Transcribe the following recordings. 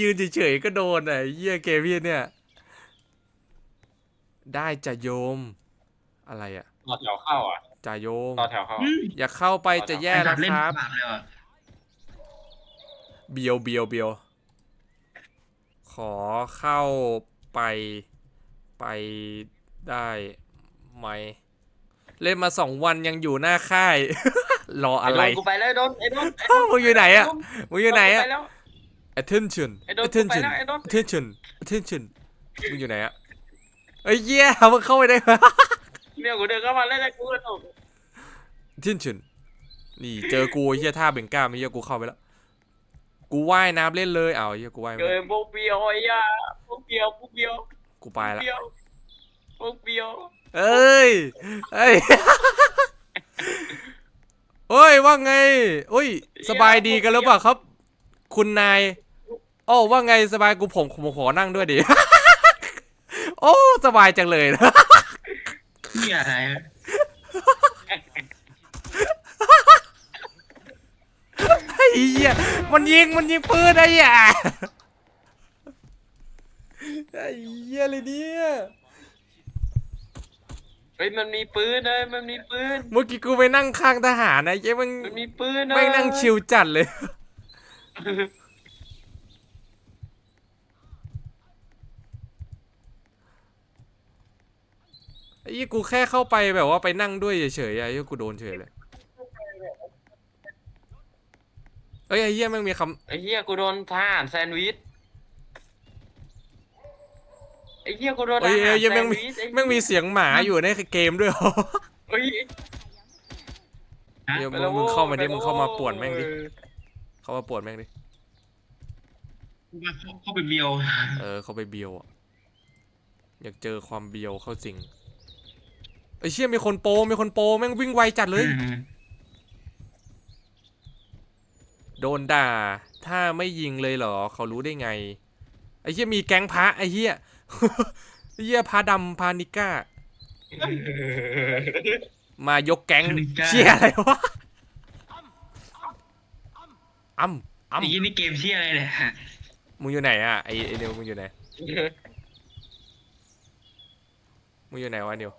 ยืนเฉยๆก็โดนอะไอ้เหี้ยเกมพี่เนี่ย ได้จะโยม อะไรอะต่อแถวเข้าอะจ่าโยม ต่อแถวเข้าอืมอย่าเข้าไปจะแย่ไอ้สัแล้ตวว์เล่นครับ ปากเลยว่ะเบียวเบียวเบียวขอเข้าไปไปได้ไหม เล่นมาสองวันยังอยู่หน้าค่าย รออะไรไโดนกูไปแล้วไอ้โดนไอ้โดนไอ้โดน มึงอยู่ไหนอะ มึงอยู่ไหนปอะแล้ว attention ไอ้โดนกูไป attention แล้วไอ้โดน attention attention มึงอยู่ไหนอะเอ้ยเหี้ยมึงเข้าไปได้ไหม เนี่ยกูเดินเข้ามาแล้วแล้วกูก็ตก attention นี่เจอกูไอ้เหี้ยท่าเบ่งกล้ามไอ้เหี้ยกูเข้าไปแล้ว กูว่ายน้ำเล่นเลยอ้าวไอ้เหี้ยกูว่ายไม่เกิได้นพวกเบียวไอ้ยาพวกเบียวพวกเบียวกูไปละ เบียวพวกเบียวเอ้ย เอ้ย เฮ้ย ว่าไงเอ้ย สบายดีกันหรือเปล่าครับ คุณนาย โอ้ว่าไงสบายกูผมผมขอนั่งด้วยดิ โอ้สบายจังเลยนะเหี้ยอะไรไอ้เหี้ยมันยิงมันยิงปืนไอ้เหี้ยไอ้เหี้ยเลยเนี่ยเฮ้ยมันมีปืนเลยมันมีปืน เมื่อกี้กูไปนั่งข้างทหารนะเย้มันมันมีปืนเลยไม่งนั่งชิวจัดเลย ไอ้ยี่กูแค่เข้าไปแบบว่าไปนั่งด้วยเฉยๆอะไอ้ยี่กูโดนเฉยเลยเอ้ยไอ้เหี้ยแม่งมีคไอ้เหี้ยกูโดนทหารแซนด์วิชไอ้เหี้ยกูโดนำทเอ้ยหารไอ้เหี้ยแซแม่งนด์มีวิชไอ้แม่งมีเสียงหมาอยู่ในเกมด้วยเหรอเฮ้ยฮะเดี๋ยวไปมึงแล้วมึงเข้ามาดิโว้ยมึงเข้ามาป่วนแม่งดิเออเข้ามาป่วนแม่งดิ เข้าไปเบียว เออเข้าไปเบียวอะอยากเจอความเบียวเข้าจริง ไอ้เชี่ยมีคนโปรมีคนโปรแม่งวิ่งไวจัดเลยอืมโดนด่า ถ้าไม่ยิงเลยเหรอ เขารู้ได้ไง ไอ้เหี้ยมีแก๊งพระไอ้เหี้ยไอ้เหี้ยพระดำพานิก้า มายกแก๊งเชี่ยอะไรวะอ้ำไอ้อ้ำยี่นี่เกมเชี่ยอะไรเนี่ยมึงอยู่ไหนอะไอ้ไอ้นิวมึงอยู่ไหนมึงอยู่ไหนวะนิว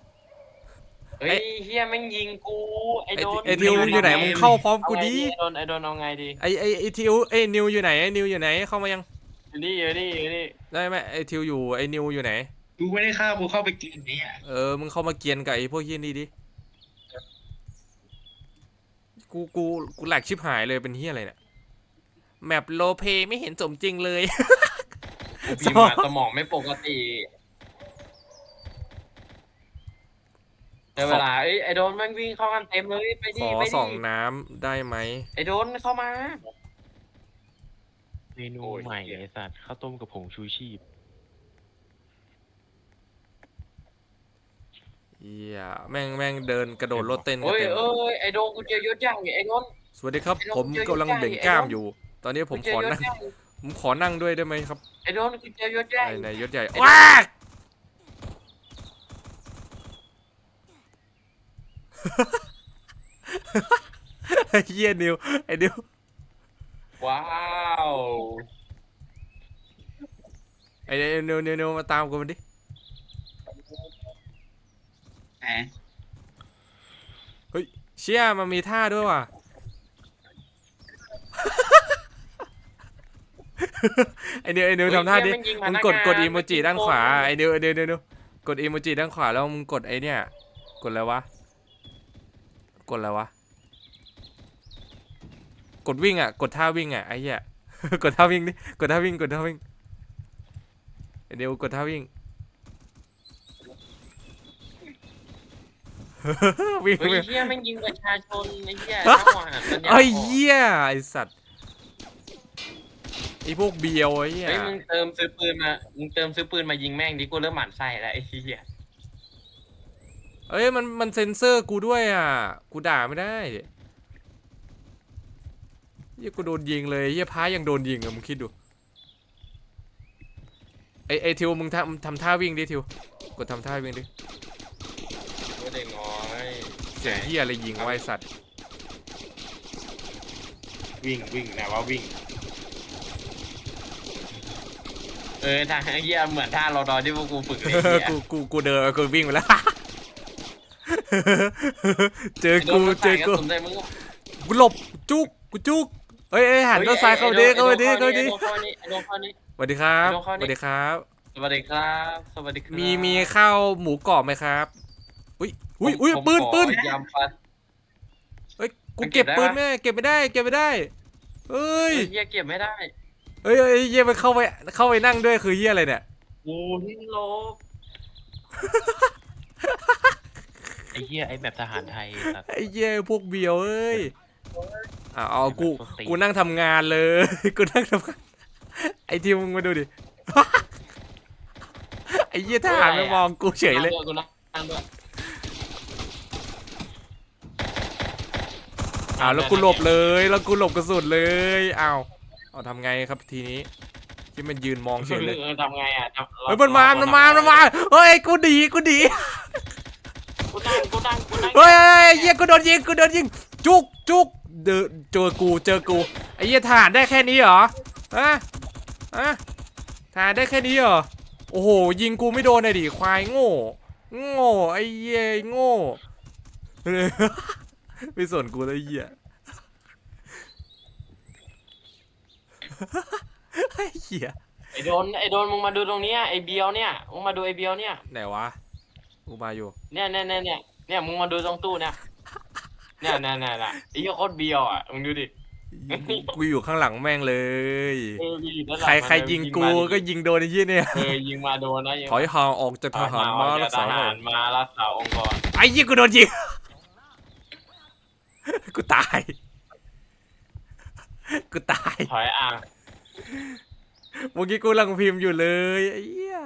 เฮ้ยเฮียแม่งยิงกูไอ้ไอ้โดนไอ้นิวมึงอยู่ไหนมึงเข้าพร้อมเอากูไงดิไอ้โดนไอ้โดนเอาไงดีไอ้ไอ้ไอ้ทิวไอ้นิวอยู่ไหนไอ้นิวอยู่ไหนเข้ามายังอยู่นี่อยู่นี่อยู่นี่ได้ไหมไอ้ทิวอยู่ไอ้นิวอยู่ไหนกูไม่ได้เข้ากูเข้าไปกินเนี่ยเออมึงเข้ามาเกียนกับไอ้พวกเฮี้ยนี่ดิกูกูกูแหลกชิบหายเลยเป็นเฮี้ยอะไรเนี่ยแมปโลเพไม่เห็นสมจริงเลยกูพิมพ์มาสมองไม่ปกติ เดี๋ยวเวลาเอ้ยไอ้โดนแม่งวิ่งเข้ากันเต็มเลยไปขดิอไปสดิองน้ำได้ไหม ไอ้โดนเข้ามา เมนูโอ้ยใหม่เหี้ย ไอสัตว์ข้าวต้มกับผงชูชีพเฮียแม่งแม่งเดินกระโดดรถเต้นกันเอ้ยเต็มเอ้ยไอ้โดนกูเจอยศใหญ่ไอ้โดน สวัสดีครับ ไอ้น้องผมเจอยศกำลังใหญ่เบ่งไอ้กล้ามน้อง อยู่ ตอนนี้ผมกูขเจออยศนั่งใหญ่ผมขอนั่งด้วยได้ไหมครับไอ้โดนกูเจอยศใหญ่ไอ้นายยศใหญ่ไอ้ว้า ไอ้เฮียนิวไอ้นิวว้าวไอ้นิวนิวนิวมาตามกูมาดิแหมเชี่ยมันมีท่าด้วยว่ะไอ้นิวไอ้นิวทำท่าดิเฮ้ยเหี้ยมึงแงยิกดพนักดงาอีนโมจิด้านขวาไอ้นิวไอ้นิวนิวนิวกดอีโมจิด้านขวาแล้วมึงกดไอ้เนี่ยกดอะไรวะ กดอะไรวะ กดวิ่งอะ กดท่าวิ่งอะไอ้เหี้ย กดท่าวิ่งดิ กดท่าวิ่ง กดท่าวิ่งไอ้นิวกดท่าวิ่ง วิ่งเฮ้ยวิ่งเฮียแม่งยิงประชาชนไอ้เฮียจังหวะปัญญาไอ้อ่อนเหี้ยไอ้สัตว์ ไอ้พวกเบียวไอ้เหี้ย เฮ้ยมึงเติมซื้อปืนมา มึงเติมซื้อปืนมายิงแม่งดิกูเริ่มหมั่นไส้แล้วไอ้เฮีย เอ้ยมันมันเซ็นเซอร์กูด้วยอะ กูด่าไม่ได้เหี้ยกูโดนยิงเลยเหี้ยพ้ายังโดนยิงอะมึงคิดดูไอไอทิวมึงทำทำท่าวิ่งดิทิวกดทำท่าวิ่งดิโอ้เด็กน้อยเสียงเหี้ยอะไรยิงไวะไอ้สัตว์วิ่งวิ่งนะว่าวิ่ง เออท่าเฮียเหมือนท่ารอดอที่พวกกูฝึกเลยไอ้เหี้ยกูกูกูเดินกูวิ่งไปแล้ว เจอโดกูนมันเจใส่อกระกูสุนใส่มึงกูหลบจุกกูจุกเอ้ยเอ้ยหันต้นซ้ายเข้าดิเข้าดิเข้าดิไอ้โดนเข้านี่ไอ้โดนเข้านี่สวัสดีครับไอ้โดนเข้าสดิวัสดีครับ สวัสดีครับ สวัสดีครับ มีมีข้าวหมูกรอบไหมครับ อุ้ยอุ้ยอุ้ยผมปืนขอปืนยำฟันเอ้ยกูมันเก็เก็บบได้ปืนปะแม่เก็บไม่ได้เก็บไม่ได้เอ้ยเฮียเก็บไม่ได้เอ้ยเอ้ยเยี่ยมันเข้าไปเข้าไปนั่งด้วยคือเยี่ยอะไรเนี่ยโอ้ที่ลบไอ้เหี้ยไอ้แบบทหารไทยสัตว์ ไอ้เยี่ยพวกเบียวเอ้ยอ่าเอากูส้นตีนกูนั่งทำงานเลย กูนั่งทำงานไอ้ทีมมึงมาดูดิ ไอ้เยี่ยทหารมามองกูเฉยเลยนั่งด้วยกูนั่งด้วยอ้าวแล้วกูหลบเลยแล้วกูหลบกระสุนเลยอ้าวเอาทำไงครับทีนี้ ที่มันยืนมองเฉยเลยออทำไงอะทำเฮ้ยมันมามันมามันมาเฮ้ยกูดีกูดี กูนั่งกูนั่งกูนั่งเฮ้ยเฮ้ยเหี้ยกูโดนยิงกูโดนยิงจุกจุกเดอเจอกูเจอกูไอ้เหี้ยทหารได้แค่นี้เหรอฮะฮะทหารได้แค่นี้เหรอโอ้โหยิงกูไม่โดนเลยดิควายโง่โง่ไอ้เหี้ยโง่ไม่สนกูแล้วไอ้เหี้ยไอ้เหี้ยไอ้โดนไอ้โดนมึงมาดูตรงเนี้ยไอ้เบียวเนี่ยมึงมาดูไอ้เบียวเนี่ยไหนวะ กูมาอยู่ เนี่ยเนี่ยเนี่ยเนี่ยเนี่ยมึงมาดูตรงตู้เนี่ยเนี่ยเนี่ยเนี่ยเนี่ยไอ้เหี้ยโคตรเบียวอะมึงดูดิกูอยู่ข้างหลังแม่งเลย เอออยู่ด้านหลัใครมันใครยิงกูมาดิก็ยิงโดนไอ้ยี่เนี่ย เออยิงมาโดนนะยิงถอยห่างออกจากทหารมาเอรักทษาหน่หาอยรมารักษาองค์กรไอ้ยี่กูโดนยิง กูตาย กูตายถอยอ่าง เมื่อกี้กูกำลังพิมพ์อยู่เลยไอ้เหี้ย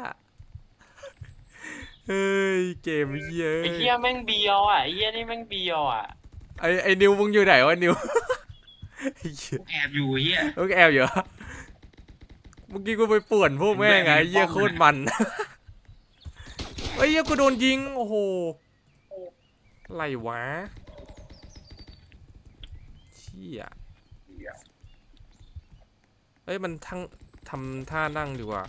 เฮ้ยเกมเหี้ยไอ้เหี้ยแม่งเบียวอะไอ้เหี้ยนี่แม่งเบียวอะไอ้ไอ้นิวมึงอยู่ไหนวะนิวไอ้เหี้ยแอบอยู่เฮียมึงแอบอยู่เหรอเมื่อกี้กูไปป่วนพวกแม่งไงไอ้เหี้ยโคตรมันไอ้เหี้ยกูโดนยิงโอ้โหอะไรวะเชี่ยเอ้ยมันทั้งทำท่านั่งดีกว่า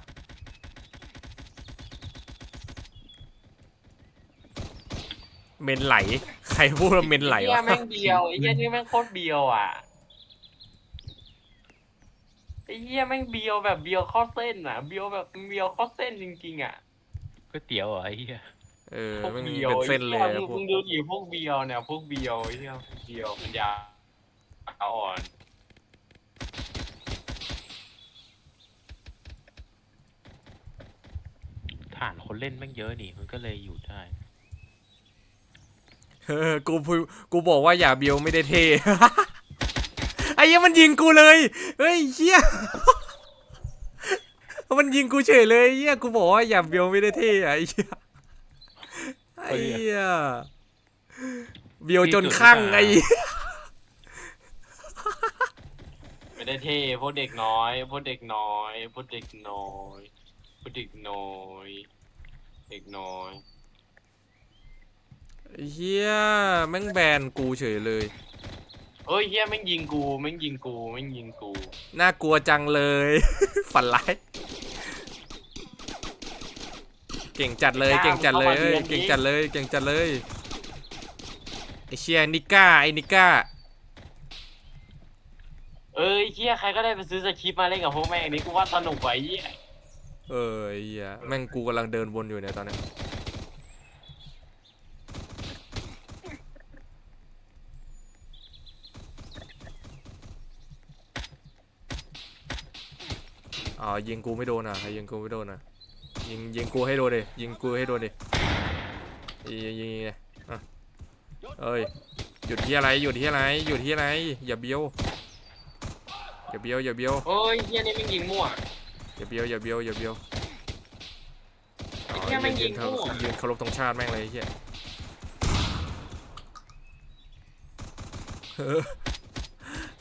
เมนไหล ใครพูดว่าเมนไหลไอ้เหี้ยวะ แม่งเบียวไอ้เหี้ยนี่แม่งโคตรเบียวอะไอ้เหี้ยแม่งเบียวแบบเบียวข้อเส้นอะ เบียวแบบเบียวข้อเส้นจริงๆอะก๋วยเตี๋ยวเหรอไอ้เหี้ยเออพวกมันเบียวเป็นเส้นเลยไอ้อะหี้พวมึกงดูดิพวกเบียวเนี่ยพวกเบียวไอ้เหี้ยพวกเบียวมันยาวอ่อนฐานคนเล่นแม่งเยอะนี่มันก็เลยอยู่ได้ เออกูพูดกูบอกว่าอย่าเบียวไม่ได้เท่ไอ้เหี้ยมันยิงกูเลย เฮ้ยเหี้ย มันยิงกูเฉยเลยเหี้ยกูบอกว่าอย่าเบียวไม่ได้เท่อะไอ้เหี้ยไอ้เหี้ยเบียวจนข้างไอ้เหี้ยไม่ได้เท่พวกเด็กน้อยพวกเด็กน้อยพวกเด็กน้อยพวกเด็กน้อย เด็กน้อยไอ้ เหี้ยแม่งแบนกูเฉยเลย เฮ้ยเฮียแม่งยิงกูแม่งยิงกูแม่งยิงกู น่ากลัวจังเลย ฝันร้าย เก่งจัดเลย เก่งจัดเลยเอ้ยเก่งจัดเลย เก่งจัดเลย ไอเชียนิก้า ไอนิก้า เอ้ยเฮียใครก็ได้ไปซื้อสคริปต์มาเล่นกับพวกแม่งนี้กูว่าสนุกกว่าไอ้เฮียเออไอ้เหี้ยแม่งกูกำลังเดินวนอยู่เนี่ยตอนเนี้ อ๋อยิงกูไม่โดนอะใครยิงกูไม่โดนอะยิงยิงกูให้โดนดิยิงกูให้โดนดิยิงยิงยิงอะเอ้ยหยุดที่อะไรหยุดที่อะไรหยุดที่อะไรอย่าเบี้ยวอย่าเบี้ยวอย่าเบี้ยวโอ้ยเฮียนี่ม่งยิงมั่วอย่าเบี้ยวอย่าเบี้ยวอย่าเบี้ยวเหี้ยม่งยิงยืนมั่วยืนเคารพธงชาติแม่งเลยเฮียเออ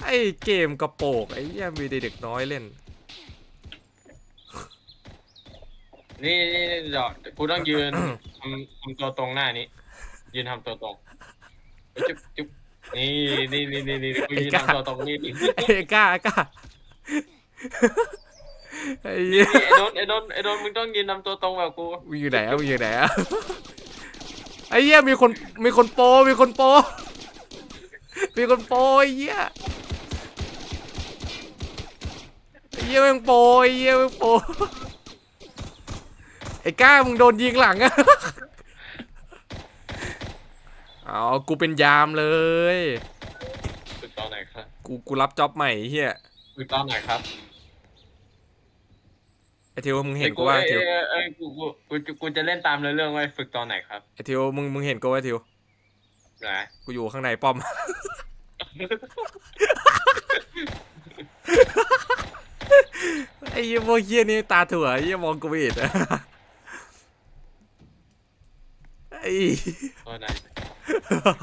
ไอเกมกระโปกไอ้เหี้ยมีเด็กน้อยเล่น นี่นี่นี่เดี๋ยวกูต้องยืน ทำทำตัวตรงหน้านี้ ยืนทำตัวตรงเอ้ยจุ๊บจุ๊บนี่นี่นี่นี่นี่กูยืนไอ้กล้าทำตัวตรงนี่ไอ้กล้ากล้าไอ้เหี้ยนี่ไอ้โดนไอ้โดนไอ้โดนมึงต้องยืนนำตัวตรงแบบกูมึงอยู่ไหนอะมึงอยู่ไหนอะไอ้เหี้ยมีคนมีคนโปรมีคนโปรมีคนโปรไอ้เหี้ยไอ้เหี้ยแม่งโปรไอ้เหี้ยแม่งโปร ไอ้ก้ามึงโดนยิงหลังอะเอากูเป็นยามเลย ฝึกตอนไหนครับกูกูรับจ็อบใหม่ไอ้เฮียฝึกตอนไหนครับไอทิวมึงเห็นกูว่าไอเอ้ทิวยเอ้ยเอ้ยกูกูกูกูกูจะเล่นตามเรื่องไว้ฝึกตอนไหนครับไอทิวมึงมึงเห็นกูว่าไอทิวนะกูอยู่ข้างในป้อม ไอ้เหี้ยพวกเฮียนี่ตาถั่วไอ้เฮียมองกูไม่เห็นอะ ไอ้ตอนไหน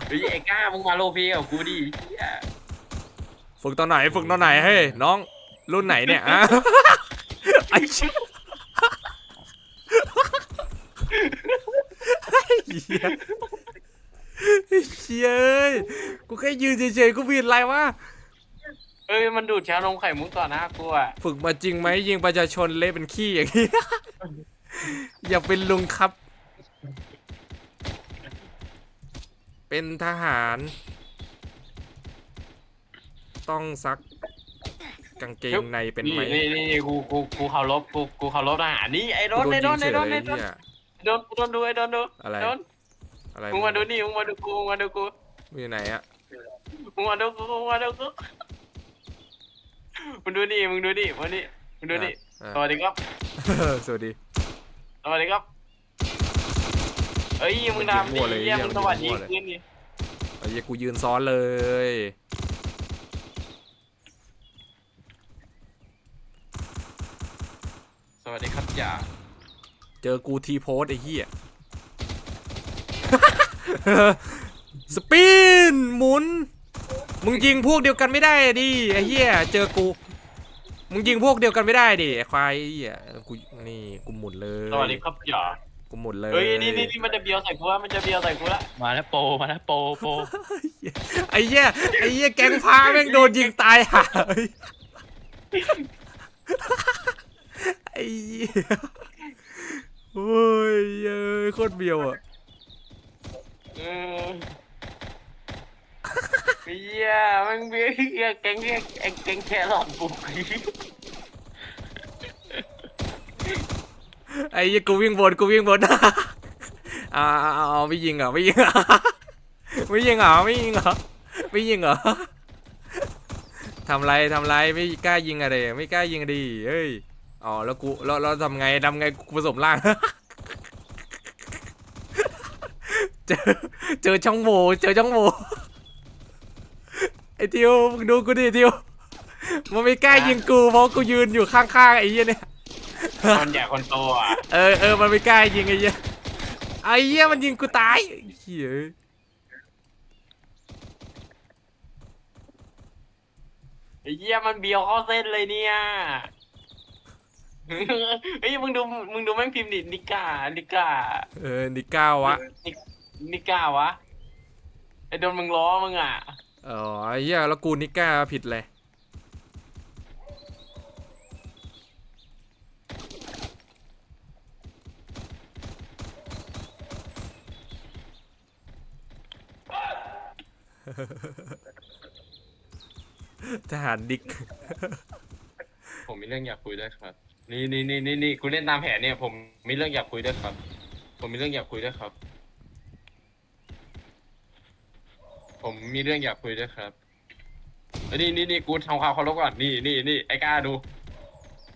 เฮ้ยไอ้ก้ามึงมาโลพีกับกูดิเหี้ยฝึกตอนไหนฝึกตอนไหนเฮ้ยน้องรุ่นไหนเนี่ยอะไอ้เชี่ยไอ้เหี้ยไอ้เชี่ยเอ้ยกูแค่ยืนเฉยๆกูผิดอะไรวะเอ้ยมันดูดชานมไข่มุกต่อหน้ากูอะฝึกมาจริงไหมยิงประชาชนเละเป็นขี้อย่างนี้อยากเป็นลุงครับ เป็นทหาร ต้องซักกางเกงในเป็นไหมนี่นี่นี่กูกูกูเคารพกูกูเคารพทหารนี่ไอ้โดนไอ้โดนไอ้โดนไอ้โดนเนี่ยโดนโดนดูไอ้โดนดูอะไรโดนอะไรมึงมาดูนี่มึงมาดูกูมึงมาดูกูมึงอยู่ไหนอะมึงมาดูกูมึงมาดูกูมึงดูนี่มึงดูนี่มานี่มึงดูนี่อะสวัสดีครับสวัสดีสวัสดีครับ เอ้ยมึงดำดิเยี่ยมึงสวัสดีคืนนี่ไอ้เหี้ยกูยืนซ้อนเลย สวัสดีครับจ่าเจอกูทีโพสไอ้เหี้ย สปินหมุน มึงยิงพวกเดียวกันไม่ได้ดิไอ้เหี้ยเจอกู มึงยิงพวกเดียวกันไม่ได้ดิไอ้ควายไอ้เหี้ยกูนี่กูหมุนเลย สวัสดีครับจ่า กูหมุนเลยเฮ้ยนี่นี่นี่มันจะเบียวใส่กูละมันจะเบียวใส่กูละมาแล้วโปรมาแล้วโปรโปรไอ้เหี้ยไอ้เหี้ยแก๊งพาแม่งโดนยิงตายห่าเฮ้ยไอ้เหี้ยโอ้ยเอ้ยโคตรเบียวอะเออเฮียมันเบียวเฮียแกงเฮียแกงแครอทบุก ไอ้กูวิ่งบนกูวิ่งบนอ่าเอาไม่ยิงเหรอไม่ยิงเหรอไม่ยิงเหรอไม่ยิงเหรอไม่ยิงเหรอทำไรทำไรไม่กล้ายิงอะไรไม่กล้ายิงดิเฮ้ยอ๋อแล้วกูแล้วแล้วทำไงทำไงกูผสมร่างเจอเจอช่องโหว่เจอช่องโหว่ไอ้ทิวมึงดูกูดิทิวมันไม่กล้ายิงกูเพราะกูยืนอยู่ข้างๆไอ้ยี้เนี่ย คนใหญ่คนโตอะเออเออมันไม่กล้ายิงไอ้เหี้ยไอ้เหี้ยมันยิงกูตายเหี้ยไอ้เหี้ยมันเบียวเข้าเส้นเลยเนี่ยเฮ้ยมึงดูมึงดูแม่งพิมพ์ดินิก้านิก้าเออนิก้าวะนินิก้าวะไอ้โดนมึงล้อมึงอะอ๋อไอ้เหี้ยแล้วกูนิก้าผิดเลย ทหารดิก ผมมีเรื่องอยากคุยด้วยครับ นี่นี่นี่นี่นี่คุณเล่นตามแผนเนี่ย ผมมีเรื่องอยากคุยด้วยครับ ผมมีเรื่องอยากคุยด้วยครับ ผมมีเรื่องอยากคุยด้วยครับเอ้ยนี่นี่นี่กูทำความเคารพก่อน นี่นี่นี่ไอ้กล้าดู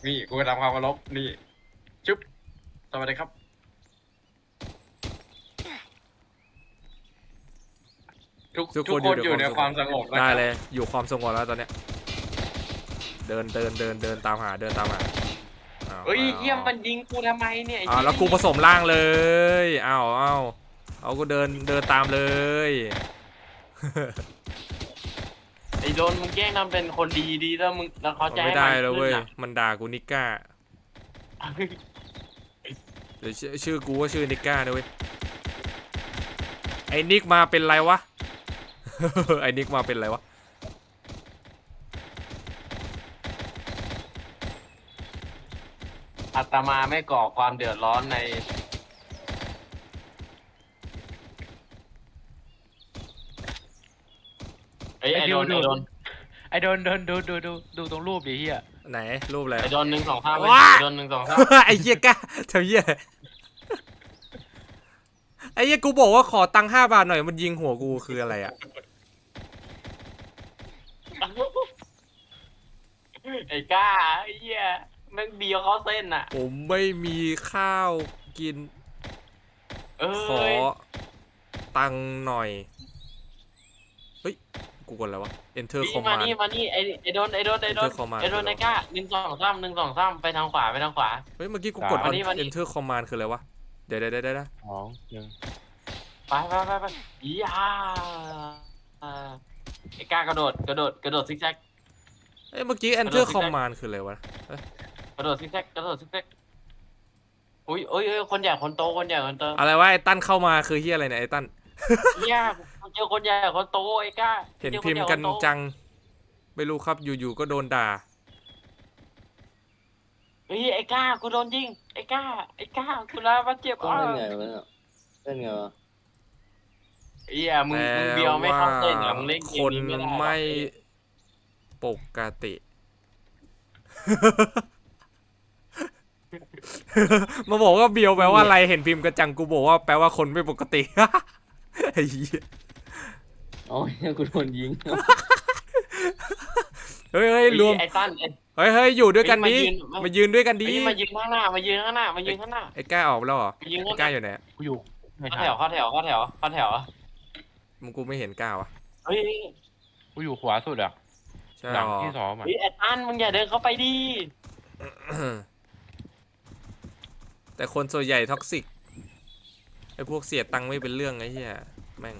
นี่กูทำความเคารพนี่ จุ๊บสวัสดีครับ ทุกทุกทุกคนคนออยู่ยู่ในในความมคาวสสงงบบนะได้ครับเลย อยู่ความสงบแล้วตอนเนี้ย เดินเดินเดินเดินตามหาเดินตามหาอ้าวเฮ้ยอ้าวเยี่ยมมันยิงกูทำไมเนี่ยไอ้าวแล้วกูผสมร่างเลยอ้าวอ้าวเอากูเดินเดินตามเลยไอ้โดนมึงแกล้งทำเป็นคนดีดีแล้วมึงแล้วเขาจะไม่ให้ได้มันแล้วเว้ยขึ้นมันด่ากูนิก้าเดี๋ยวชื่อชื่อกูว่าชื่อนิก้านะเว้ยไอ้นิกมาเป็นไรวะ ไอ้นิกมาเป็นไรวะ อาตมาไม่ก่อความเดือดร้อนในเอ้ยไอโดนไอโดนไอโดนโดนดูดูดูดูตรงรูปดิเฮียไหนรูปอะไร ไอโดนหนึ่งสองสามว้า ไอโดนหนึ่งสองสามไอ้เหี้ยกล้าทำเหี้ยไอ้เหี้ยกูบอกว่าขอตังค์ห้าบาทหน่อยมันยิงหัวกูคืออะไรอะ ไอ้ก้าไอ้เหี้ยแม่งเบียวเขาเส้นอะ ผมไม่มีข้าวกิน เอ้ขอยตังค์หน่อย เฮ้ย กูกดอะไรวะ enter นี่มา command นี่มานี่ไอไอโดนไอโดนไอโดน Enter command ไอโดนไอก้าหนึ่งสองสามหนึ่งสองสามไปทางขวาไปทางขวา เฮ้ย เมื่อกี้กูกด มานี่มานี่ enter command คืออะไรวะ เดี๋ยวเดี๋ยวเดี๋ยวเดี๋ยวสองหนึ่งไปไปไปไปอีย่าไอ้ก้ากระโดดกระโดดกระโดดซิกแซก เอ้ยเมื่อกี้ enter กระโดด command คืออะไรวะกระโดดซิกแซกกระโดดซิกแซกอุ้ยอุ้ยอุ้ยคนใหญ่คนโตคนใหญ่คนโตอะไรวะไอ้ตั้นเข้ามาคือเฮียอะไรเนี่ยไอ้ตั้นเฮียผมเจอคนใหญ่คนโตไอ้ก้าเห็นจอคพิมพ์ใญ่กันคโตจัง ไม่รู้ครับอยู่ๆก็โดนด่าเฮ้ยไอ้ก้ากูโดนยิงไอ้ก้าไอ้ก้ากูลาบาดเจ็บต้องอะเล่นไงวะเนี่ยเล่นไงวะเฮียมึงมึงเบียวไม่เข้าเส้นเหรอมึงเล่นเกคมนนี้ไม่ได้หรอไม่ ปกติ มาบอกว่าเบียวแปลว่าอะไรเห็นพิมพ์กระจังกูบอกว่าแปลว่าคนไม่ปกติ ไอ้เหี้ยอ๋อเนี่ยกูโดนยิงเฮ้ยเฮ้ยรวมไอ้ตั้นไอ้เฮ้ยเฮ้ยอยู่ด้วยกันดีมายืนมายืนด้วยกันดีเฮ้ยมายืนข้างหน้ามายืนข้างหน้ามายืนข้างหน้าไอ้ก้าออกไปแล้วเหรอมายืนไอ้ข้างหก้าน้าอยู่ไหนกูอยู่ไม่เข้าทัแถนวเข้าแถวเข้าแถวเข้าแถวมึงกูไม่เห็นก้าวะเฮ้ยกูอยู่ขวาสุดอะใช่หลังหรอที่สองอะเฮ้ยไอ้ตั้นมึงอย่าเดินเข้าไปดิแต่คนส่วนใหญ่ท็อกซิกไอ้พวกเสียตังค์ไม่เป็นเรื่องไอ้เหี้ยแม่ง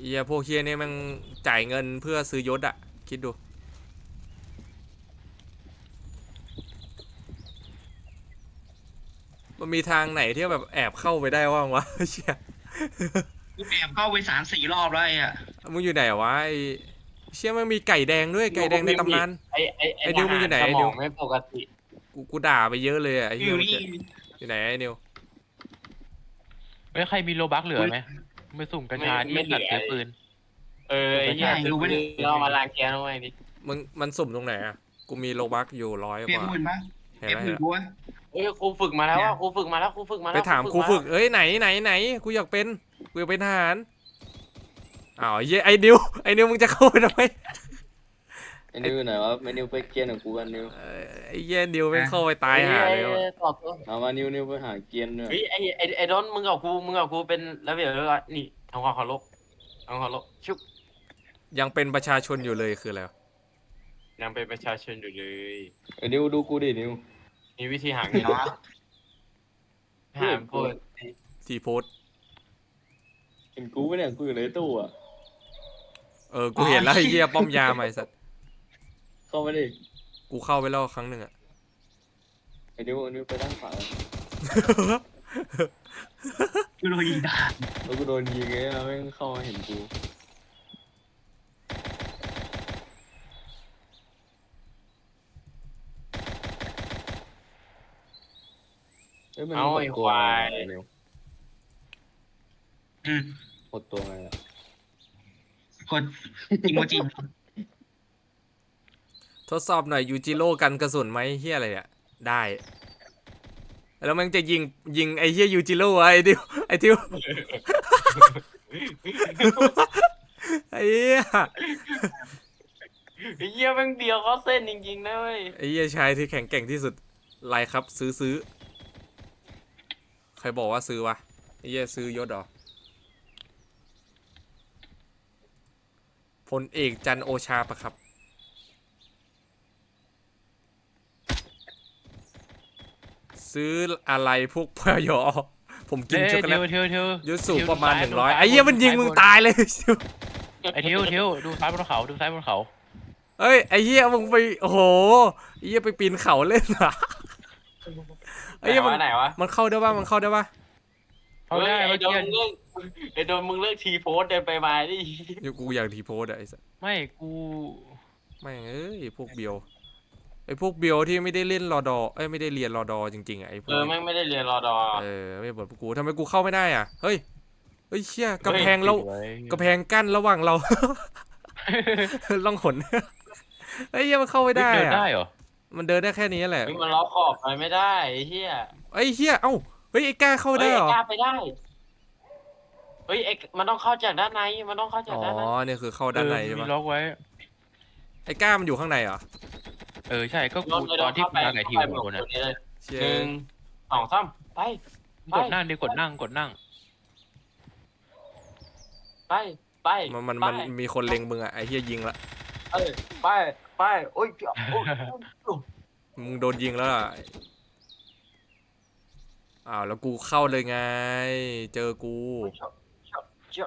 เหี้ยพวกเฮียนี่แม่งจ่ายเงินเพื่อซื้อยศอะคิดดู มันมีทางไหนที่แบบแอบเข้าไปได้ว่างวะ เชี่ย กูแอบเข้าไปสามสี่รอบแล้วไอ้อะมึงอยู่ไหนวะไอ้เชี่ยมันมีไก่แดงด้วยไก่แดงในตำนาน ไอ้ไอ้ไอ้ดิวมึงอยู่ไหนสไอ้มดิอวงไม่ปกติกูกูด่าไปเยอะเลยอะไอ้อเหี้ยยู่เมื่อนี่กี้อยู่ไหนไอ้นิวเฮ้ยใครมีโลบักเหลือไหมไม่สุ่มกัญชาที่ตัดเสียปืน เออไอ้เหี้ยคือเรามาล้างแค้นเอาไว้ดิมึงมันสุ่มตรงไหนอะกูมีโลบักอยู่ร้อยเปลี่กยนว่าหุ่นปะเห็นเปลี่ยนไหมหุ่นกูวะ เอ้ยครูฝึกมาแล้วอะครูฝึกมาแล้วครูฝึกมาแล้วไปถามครูฝึกมาเอ้ยไหนไหนไหนกูอยากเป็น กูเป็นทหารอ้าวไอ้เหี้ยไอ้นิวไอ้นิวมึงจะเข้าไปทำไมไอ้นิวไหนวะไอ้นิวไปเกียร์หน่อยกูกันนิวเอ้ยไอ้เหี้ยนิวไม่เข้าไปตายหาเลยอ้วะตอบตัวเอามานิวนิวไปหาเกียร์หน่ยเฮ้ยไอ้ไอ้ไอ้ดอนมึงกับกูมึงกับกูเป็นระเบียบเรียบร้อยนี่ทำความเคารพทำความเคารพชุบยังเป็นประชาชนอยู่เลยคืออะไรวะยังเป็นประชาชนอยู่เลยไอ้นิวดูกูดินิวมีวิธีหาเงินหาพูดทีโพสต์ เห็นกูปะเนี่ยกูอยู่ในตู้อะเออ กูเห็นแล้วไอ้เหี้ยป้อมยามไอ้สัตว์ เข้ามาดิกูเข้าไปแล้วครั้งหนึ่งอะ ไอ้นิวไอ้นิวไปด้านขวากูโดนยิงด่าแล้วกูโดนยิงไงอะแม่งเข้ามาเห็นกูเอ้ยมันเอากดไอ้ตัคววายไอ้นิว อืมกดตัวไงอะกดอีโมจิทดสอบหน่อยยูจิโร่กันกระสุนไหมเฮียอะไรอะได้ แล้วมันจะยิงยิงไอ้เฮียยูจิโร่วะไอ้ดิวไอ้ดิวไอ้เหี้ยไอ้เหี้ยแม่งเบียวเขาเส้นจริงๆนะเว้ยไอ้เหี้ยชายที่แข็งแกร่งที่สุดไรครับ ซื้อซื้อใครบอกว่าซื้อวะไอ้เหี้ยซื้อยศเหรอ พลเอกจันทร์โอชาปะครับ ซื้ออะไรพวกพยอผมกินเอ้ยช็อกโกแลเทียวตเทียวเทียวยศสูงประมาณหทินึ่วงร้อยดูซ้าไอ้เหี้ยมันยิงมึงตายเลยไอ้เทียวเทียวดูซ้ายบนเขาดูซ้ายบนเขาเอ้ยไอ้เหี้ยมึงไปโอ้โหไอ้เหี้ยไปปีนเขาเล่นอะไหนไอ้เหี้ยมันวะไหนวะมันเข้าได้ป่ะมันเข้าได้ป่ะเขาได้เฮ้ยไอ้เมื่อโดกี้นมึงเลิก ไอ้โดนมึงเลิกทีโพสต์เดินไปมาดิเดี๋ยวกูอยากทีโพสอะไอ้สัสไม่กูแม่งเอ้ยพวกเบียวไอ้พวกเบียวที่ไม่ได้เล่นรอดอเอ้ยไม่ได้เรียนรอดอจริงๆอะไอ้พวเอกอแม่งไม่ได้เรียนรอดอเออไม่เหมือนพวกกูทำไมกูเข้าไม่ได้อะเฮ้ยเฮ้ยเชี่ยกำแพงเฮ้ยเราไว้กำแพงกั้นระหว่างเรา ล่องหนเฮ้ยเหี้ยมันเข้าไม่ได้เดินอะได้เหรอมันเดินได้แค่นี้แหละเฮ้ยมันล็อกขอบไปไม่ได้ไอ้เหี้ยไอ้เฮียเอ้าเฮ้ยไอ้กล้าเข้าเฮ้ได้ยเหรอ ไอ้กล้าไปได้ เฮ้ยไอ้มันต้องเข้าจากด้านในมันต้องเข้าจากอ๋อด้านในเนี่ยคือเข้าด้านในเออใช่มีปะล็อกไว้ ไอ้กล้ามันอยู่ข้างในเหรอเออใช่ก็รกูถเลยตอนที่เข้ากูไปมาไก่ทีเข้าไปของกูหมนะดเลยเชี่ยหนึ่งสองสามไปกดนั่งดิกดนั่งกดนั่ง ไปไปมันมันไปมันมีคนเล็งมึงอะไอ้เฮียยิงละเอ้ยไปไปโอ้ยโอ้ยโอ้ยมึงโดนยิงแล้วล่ะอ้าวแล้วกูเข้าเลยไง เจอกู เจ้า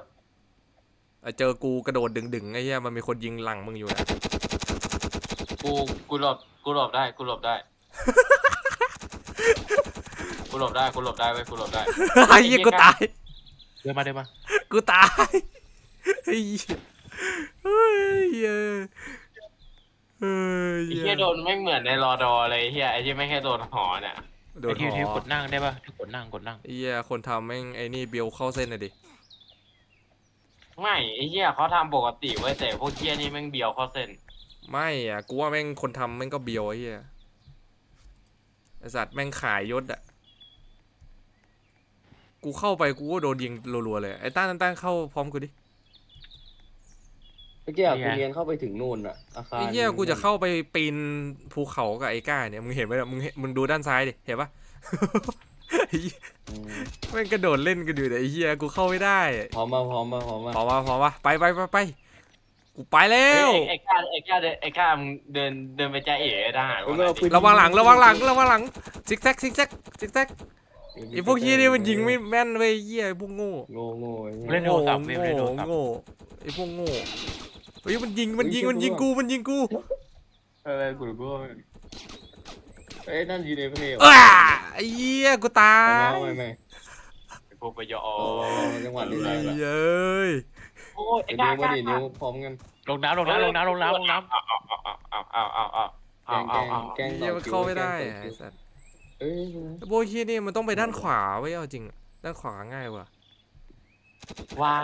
เจ้าเจ้าเออเจอกูกระโดดดึงๆไอ้เหี้ยมันมีคนยิงหลังมึงอยู่นะกูกูหลบกูหลบได้กูหลบได้ กูหลบได้กูหลบได้เว้ยกูหลบได้ไอ้เหี้ยกูตาย เดินมาเดินมากูตายไอ้เหี้ยเฮ้ยเหี้ยเฮ้ยไอ้เฮียโดนไม่เหมือนในรอดอเลยไอ้เฮียไอ้ที่ไม่แค่โดนหอเนี่ยโดไอ้นทีหทีอกดนั่งได้ปะที่กดนั่งกดนั่งไอ้เหี้ยคนทำแม่งไอ้นี่เบลเข้าเส้นเลยดิ ไม่ไอ้เฮียเขาทำปกติไว้ยแต่พวกเฮียนี่แม่งเบียวเข้าเส้นไม่อะกูว่าแม่งคนทำแม่งก็เบียวไอ้เหี้ยไอสัตว์แม่งขายยศอะกูเข้าไปกูก็โดนยิงรัวๆเลยไอ้ต้านต้านเข้าพร้อมกูดิเมื่อกี้อะกูเรียนเข้าไปถึงนู่นอะอาคารไอ้เหี้ยกูจะเข้าไปปีนภูเขากับไอ้ก้าเนี่ยมึงเห็นไหมเนี่ยมึงเห็นมึงดูด้านซ้ายดิเห็นปะไอ้เหี้ยอืม แม่งกระโดดเล่นกันอยู่แต่ยไอ้เหี้ยกูเข้าไม่ได้พร้อมมาพร้อมมาพร้อมมาพอมาพอมาไปไปไปไปกูไปแล้เอ้ยวไอ้กล้าไอ้กล้าเดินไอ้กล้ามึงเดินเดินไปจ้าเอ๋ทหารเอคนอไหนเอาปืดินระวังหลังระวังหลังระวังหลังซิกแซกซิกแซกซิกแซกไอ้พวกเหี้ยนี่มันยิงไม่แม่นเว้ยเหี้ยไอ้พวกโง่โง่โง่ไอ้เหี้ย เล่นโทรศัพท์เว้ยโง่เล่นโทรศัพท์ โง่ไอ้พวกโง่เฮ้ยมันยิงมันยิงมันยิงกูมันยิงกู อะไรกูก็ เอ้ยนั่นยูเนเพลอ้าไอ้เหี้ยกูตาเอายไม่ไม่ไอ้พวกไปยอโอ้จังหวะนี้ได้ละเย้ยโอ้ยไอ้ไอ้กล้านิ้วกล้ามาดินิ้วพร้อมกันลงน้ำลงน้ำลงน้ำลงน้ำลงน้เอาเอาเอาเอาเอาแกเอางแกเอางเอาแกงเหี้ยมันเข้าไม่ได้อะไอ้สัสเอ้ยไอ้พวกเหี้ยนี่มันต้องไปด้านขวาไว้ยเอาจริง ด้านขวาง่ายกว่าว้า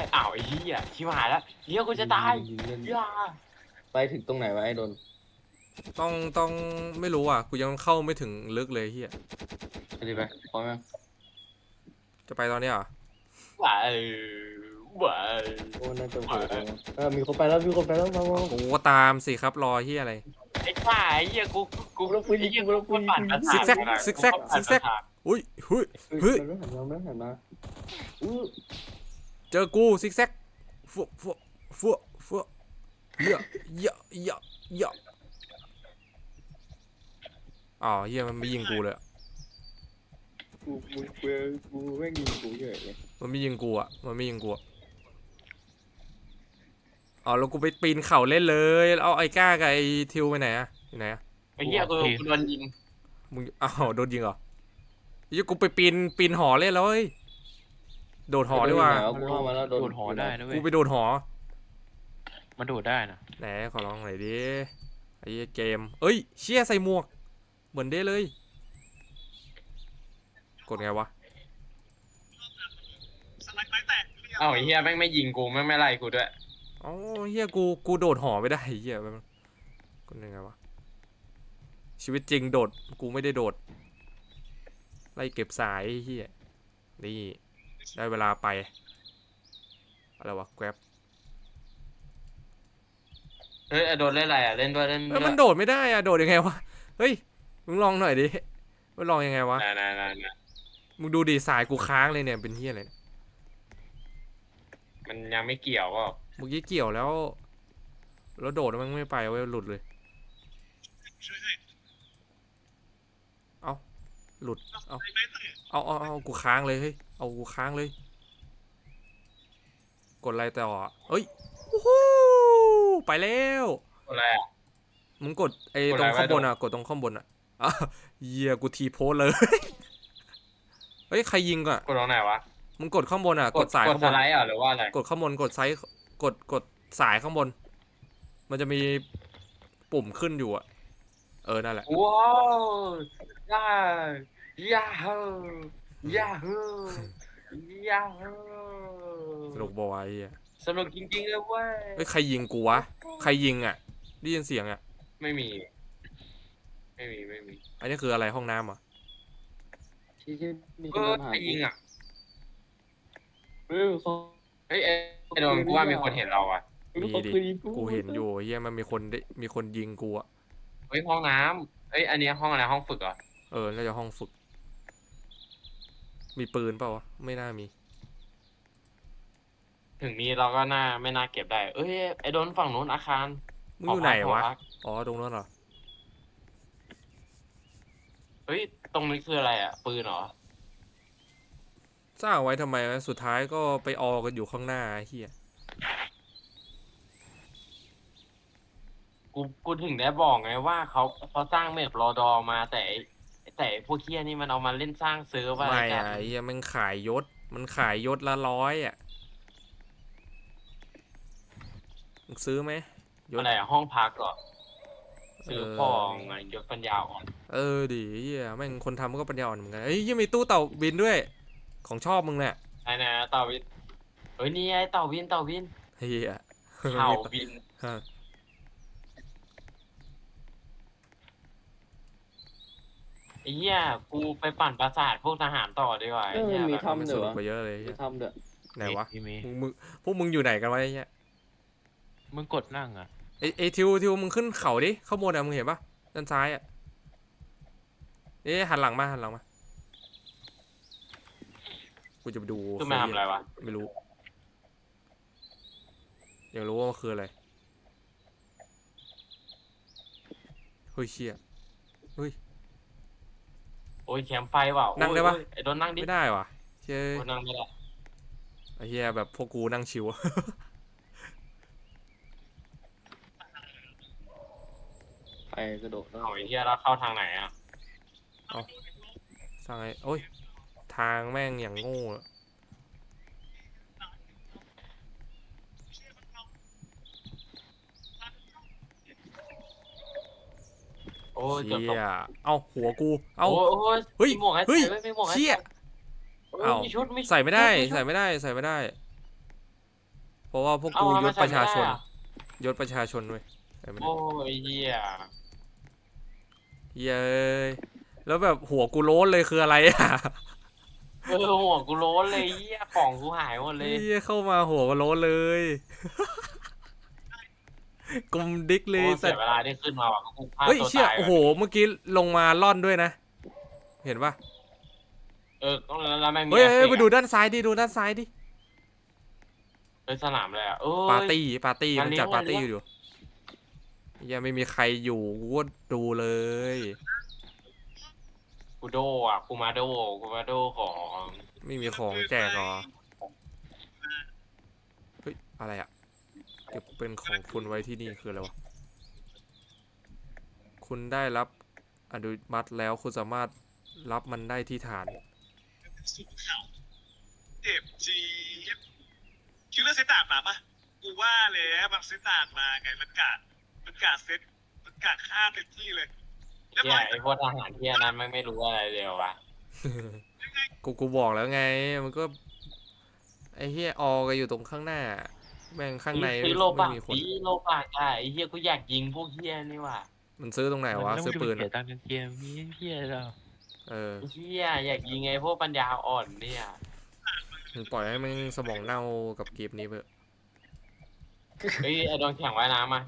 ยอ้าวไอ้เหี้ยชิบหายแล้วเหี้ยกูจะตายงเล่นอย่าไปถึงตรงไหนวะไอ้โดน ต้องต้องไม่รู้อะ กูยังเข้าไม่ถึงลึกเลยเฮียไปดิไปพร้อมยังจะไปตอนเนี้ยเหรอว้ายว้ายโอ้น่าจะโหดเลยเออมีคนไปแล้วมีคนไปแล้วมามากูก็ตามสิครับรอเฮียอะไร ไอ้กล้าไอ้เหี้ยกูกูกูต้องปืนยิงกูต้องปืนยิงปั่นประสาทซิกแซกซิกแซกซิกแซก อุ้ยเฮ้ยเฮ้ยมันไม่หันมาไม่หันมาอู้เจอกูซิกแซกฟัวฟัวฟัวฟัวเยอะเยอะเยอะเยอะ อ๋อเฮียมันไม่ยิงกูเลยอะกูกูกูกูแม่งยิงกูเฉยเลยมันไม่ยิงกูอะมันไม่ยิงกูอะอ๋อแล้วกูไปปีนเขาเล่นเลยแล้วเอาไอ้ก้ากับไอ้ทิวไปไหนอะอยู่ไหนอะไอ้เหี้ยกูกูโดนยิงมึงอ้าวโดนยิงเหรอยี่กูไปปีนปีนหอเล่นแล้วเฮ้ยโดดหอดีกว่าเกูเข้ามาแล้วำโดนโดดหอได้นะเว้กูยไปโดดหอ มันโดดได้นะไหนขอลองหน่อยดิไอ้เหี้ยเกม เอ้ย เชี่ยใส่หมวก เหมือนเด้เลย กดไงวะอ้าวไอ้เหี้ยแม่งไม่ยิงกูแม่งไม่ไล่กูด้วย อ๋อเฮียกูกูโดดหอไม่ได้เฮียแป๊บนึงกดยังไงวะ ชีวิตจริงโดดกูไม่ได้โดด ไล่เก็บสายเฮียนี่ ได้เวลาไป อะไรวะแกร็บเฮ้ยโดนเล่นอะไรอะเล่นด้วยเล่นด้เอ้วยมันโดดไม่ได้อะโดดยังไงวะ เฮ้ย มึงลองหน่อยดิมันลองยังไงวะน่าน่าน่าน่ามึงดูดิสายกูค้างเลยเนี่ยเป็นเฮียอะไรเนี่ยมันยังไม่เกี่ยวก็เมื่อกี้เกี่ยวแล้ว แล้วโดดแล้วมันไม่ไปเว้ยหลุดเลย เอาหลุด เอาเอาเอาเอากูค้างเลยเฮ้ย เอากูค้างเลย กดอะไรต่ออะเฮ้ยโอ้โหไปแล้ว อะไรอะ มึงกดไอ้กดตอะไรรงข้างบนไว้อะ กดตรงข้างบนอะ อะเหี้ยกูทีโพสเลย เฮ้ย ใครยิงอะกดตรงไหนวะมึงกดข้างบนอะ กดสายกดข้างสบน ไลด์อะหรือว่าอะไรกดข้างบน กดไซส์กดกดสายข้างบน มันจะมีปุ่มขึ้นอยู่อะเออ นั่นแหละ ว้าวย่าย่าฮูย่าฮูย่าฮูสนุกบอยอะสนุกจริงๆเลยเว้ย เฮ้ย ใครยิงกูวะ ใครยิงอะ ได้ยินเสียงอะ ไม่มี ไม่มีไม่มีอันนี้คืออะไรห้องน้ำเหรอะที่ที่มีคเอนอมาหาใครยิงอะเออเขาเฮ้ยไอ้ไอ้โดนกูว่ามีคนเห็นเราอะมีดิกูเห็นอยู่เฮียมันมีคนได้มีคนยิงกูอะเฮ้ยห้องน้ำเฮ้ยอันนี้ห้องอะไรห้องฝึกเหรอเออน่าจะห้องฝึก มีปืนเปล่าวะไม่น่ามี ถึงมีเราก็น่าไม่น่าเก็บได้ เอ้ยไอ้โดนฝั่งนู้นอาคารมึงอยู่ไหนหอวะพักอ๋อตรงนั้นเหรอเฮ้ย ตรงนี้คืออะไรอะ ปืนเหรอ สร้างไว้ทำไมวะสุดท้ายก็ไปออกันอยู่ข้างหน้าไอ้เฮียกูกูถึงได้บอกไงว่าเขาเขาสร้างเมปรอดอมาแต่ไอ้แต่ไอ้พวกเคียนี่มันเอามาเล่นสร้างเซิร์ฟอะไรไม่กัอะนไอ้เฮียมันขายยศ มันขายยศละร้อยอะมึงซื้อไหมยศอะไรอะห้องพักเหรอ ซื้อเออพองไงยศปัญญาอ่อนเออดิเฮียแม่งคนทำก็ปัญญาอ่อนเหมือนกันเอ้ยยังมีตู้เต่าบินด้วย ของชอบมึงเนี่ยไอ้นะเต่าวินเฮ้ยนี่ไอ้เต่าวินเต่าวินเฮียเต่าวินฮะไอ้เหี้ยกูไปปั่นปราสาทพวกทหารต่อดีกว่าเอไอ้อเหี้ยมีแบบทำมันเด้สอนุกวะกว่าเยอะเลยมีเหี้ยทำเด้อไหนวะมีมีมึงมึงพวกมึงอยู่ไหนกันวะไอ้เหี้ยมึงกดนั่งอะ ไอ้ไอ้ทิวทิวมึงขึ้นเขาดิข้างบนอะมึงเห็นปะด้านซ้ายอะเอ๊ะหันหลังมาหันหลังมากูจะไปดูคือมาทำอะไรวะไม่รู้อยากรู้ว่ามันคืออะไรเฮ้ยเชี่ยเฮ้ย โอ้ยแคมป์ไฟเปล่านั่งได้ปะ โอ้ยไอ้โดนนั่งดิไม่ได้ว่ะเชี่ยโดนนั่งไม่ได้ไอ้เหี้ยแบบพวกกูนั่งชิว ไป กระโดดเนอะเอาไอ้เหี้ยเราเข้าทางไหนอะสร้างไอ้โอ้ย ทางแม่งอย่างโง่อะโอ้ยเกือบเชี่ตกยเอาหัวกู เอาโอ้ยโอ้ยเฮ้ยมีหมวกให้เฮ้ย ใส่ไว้มีหมวกให้เชี่ยใส่โอ้ยเอ้ามีชุดมีชุใส่ไม่ได้ชุชุใส่ไม่ได้ ใส่ไม่ได้ เพราะว่าพวกเอ้ากูทำยไมศประชาชนใส่ไม่ได้อะยศประชาชนเว้ยใส่ไม่ได้ โอ้ยเหี้ย เย้ยแล้วแบบหัวกูโล้นเลยคืออะไรอะเออหัวกูโล้นเลยเหี้ยของกูหายหมดเลยเหี้ยเข้ามาหัวกูโล้นเลยกลมดิกเลโอ้ยเสีสัยตว์เวลาที่ขึ้นมาว่ะกูพลาดเฮ้ยตัวเชี่ยตายโอ้โห เมื่อกี้ลงมาล่อนด้วยนะ เห็นปะเออก็แล้วแล้วไม่มีเฮ้ยเฮ้ยเอฟไปเฟกต์ดูอะด้านซ้ายดิดูด้านซ้ายดิเฮ้ยสนามเลยอะเอ้ย ปาร์ตี้ปาร์ตี้งานมันเลี้ยงจัดปาร์ตี้งานเลี้ยงอยู่ ยังไม่มีใครอยู่กูก็ดูเลย กูโดอะกูมาโดกูมาโดของไม่มีของแจกเหรอเฮ้ยอะไรอะเก็บเป็นของคุณไว้ที่นี่คืออะไรวะคุณได้รับอนุมัติแล้วคุณสามารถรับมันได้ที่ฐานสุดเขาเจ็บจีบคิดว่าเซตตากมาปะกูว่าแล้วมันเซตตากมาไงมันกาด มันกาดเซตมันกาดฆ่าเต็มที่เลยแล้วเฮีพยอไอพวกทหารเฮียนั้นไม่ไม่รู้อะไรเลยวะกูกูบอกแล้วไง มันก็ ไอ้เฮียออกันอยู่ตรงข้างหน้า แม่งข้างในซื้อโลไม่บากมีคนซื้อโลบากอะไอเฮียกูอยากยิงพวกเฮียนี่ว่ะมันซื้อตรงไหนวะแล้วซื้อมึงปืนจะไปเสีอะยตังค์ในเกมมีเฮียเหรอเออ ไอ้เฮียอยากยิงไอพวกปัญญาอ่อนเนี่ยมึงปล่อยให้มึงสมองเน่ากับเกมนี้ไปเถอะเฮ้ยไอโดนแข่งว่ายน้ำมา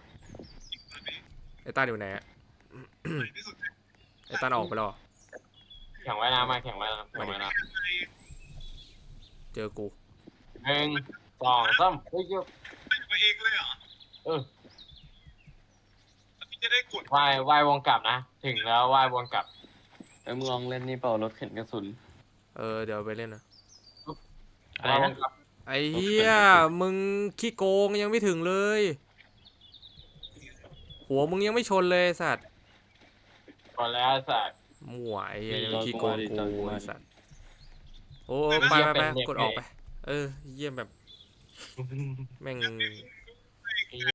ไอ้ต้านอยู่ไหนอะที่สุดไอ้ต้านออกไปแล้วเหรอแข่งว่ายน้ำมาแข่งว่ายน้ำแข่งว่ายน้เจอกูำหนึ่งสองสามเฮ้ยเหี้ยไปเองเลยเหรอเออพี่จะได้กดว่ายว่ายวนกลับนะ ถึงแล้วว่ายวนกลับไอ้มึงลองเล่นนี่เปล่ารถเข็นกระสุนเออเดี๋ยวไปเล่นนะอะไรว่ายวนนะกลับ ไอ้เหี้ยมึงขี้โกงยังไม่ถึงเลย หัวมึงยังไม่ชนเลยไอ้สัตว์ก่อนแล้วไอ้สัตว์มั่วไอ้เหี้ยมียังขี้โกงจอดกูกูมาดิจอดกูมาไอ้ดิสัตว์โอ้ไปไปไปกดออกไป เออเยี่ยมแบบแม่ง